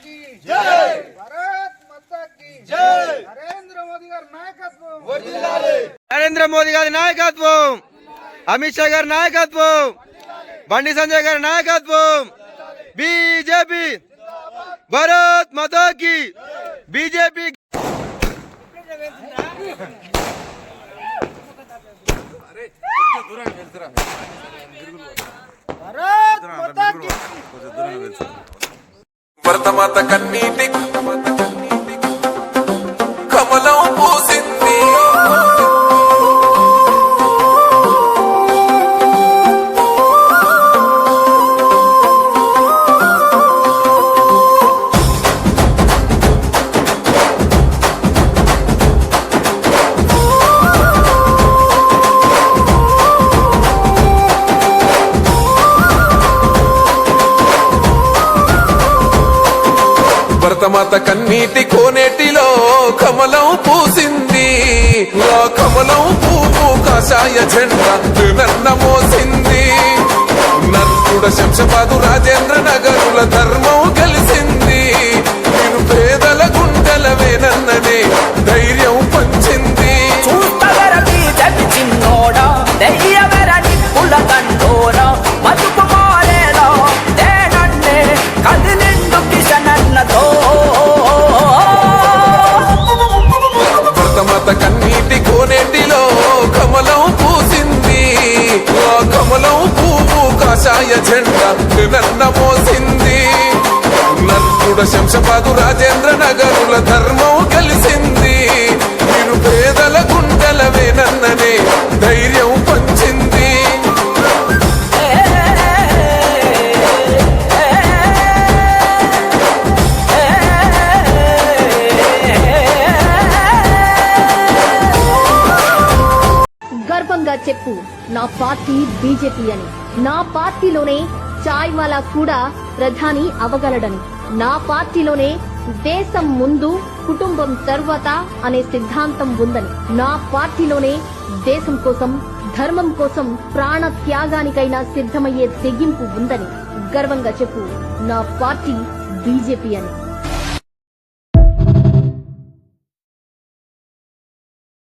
की जय भारत माता की जय నరేంద్ర మోదీ గారి నాయకత్వం నరేంద్ర మోదీ గారి నాయకత్వం అమిత్ షా గారి నాయకత్వం బండి సంజయ్ గారి నాయకత్వం బీజేపీ భారత్ మాతాకి బీజేపీ భారత్ మాతా की భరతమాత కన్నీటి భరతమాత కన్నీటి కోనేటిలో కమలం పూసింది. ఆ కమలం పువ్వు కాషాయ జెండా నన్న మోసింది. నర్తుడ శంశపాదు రాజేంద్ర నగరుల ధర్మం కాషాయ జెండా నన్న మోసింది. నర్తుడ శంశపాదు రాజేంద్ర నగరుల ధర్మం కలిసింది. నేను పేదల గుండెల వేనన్ననే ధైర్యం పంచింది. గర్వంగా చెప్పు నా పార్టీ బీజేపీ అని. నా పార్టీలోనే చాయ్వాలా కూడా ప్రధాని అవగలడని. నా పార్టీలోనే దేశం ముందు కుటుంబం తర్వాత అనే సిద్ధాంతం ఉందని. నా పార్టీలోనే దేశం కోసం ధర్మం కోసం ప్రాణ త్యాగానికైనా సిద్ధమయ్యే తెగింపు ఉందని. గర్వంగా చెప్పు నా పార్టీ బీజేపీ అని.